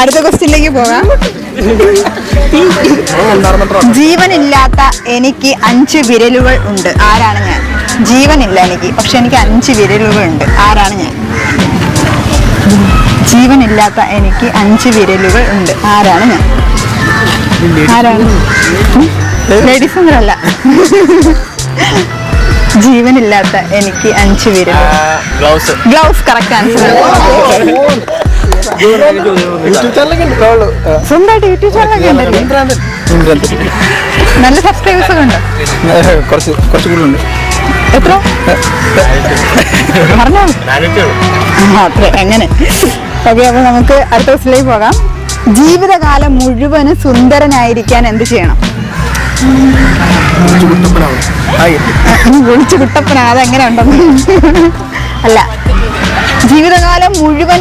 അടുത്ത ക്വസ്റ്റ്യനിലേക്ക് പോകാം. ജീവനില്ലാത്ത എനിക്ക് അഞ്ച് വിരലുകൾ ഉണ്ട്. ആരാണ് ഞാൻ? ജീവനില്ല എനിക്ക് പക്ഷെ എനിക്ക് അഞ്ച് വിരലുകൾ ഉണ്ട്. ആരാണ് ഞാൻ? ജീവനില്ലാത്ത എനിക്ക് അഞ്ച് വിരലുകൾ ഉണ്ട്. ആരാണ് ഞാൻ? ആരാണ്? ലേഡീസ് അല്ല ജീവനില്ലാത്ത എനിക്ക് അഞ്ച് വിരലുകൾ. Gloves. Gloves correct answer YouTube ചാനലൊക്കെ ഉണ്ട് സ്വന്തമായിട്ട് യൂട്യൂബ് ചാനലൊക്കെ നല്ല സബ്സ്ക്രൈബേഴ്സ് ഒക്കെ ഉണ്ട് കുറച്ച് കുറച്ച് കൂടുതലുണ്ട് എത്ര പറഞ്ഞോ അത്രേ അങ്ങനെ ഓക്കെ അപ്പൊ നമുക്ക് അടുത്ത ദിവസത്തിലേക്ക് പോകാം ജീവിതകാലം മുഴുവനും സുന്ദരനായിരിക്കാൻ എന്ത് ചെയ്യണം വിളിച്ചു കുട്ടപ്പനാ അതെങ്ങനെ ഉണ്ടെന്ന് അല്ല ജീവിതകാലം മുഴുവൻ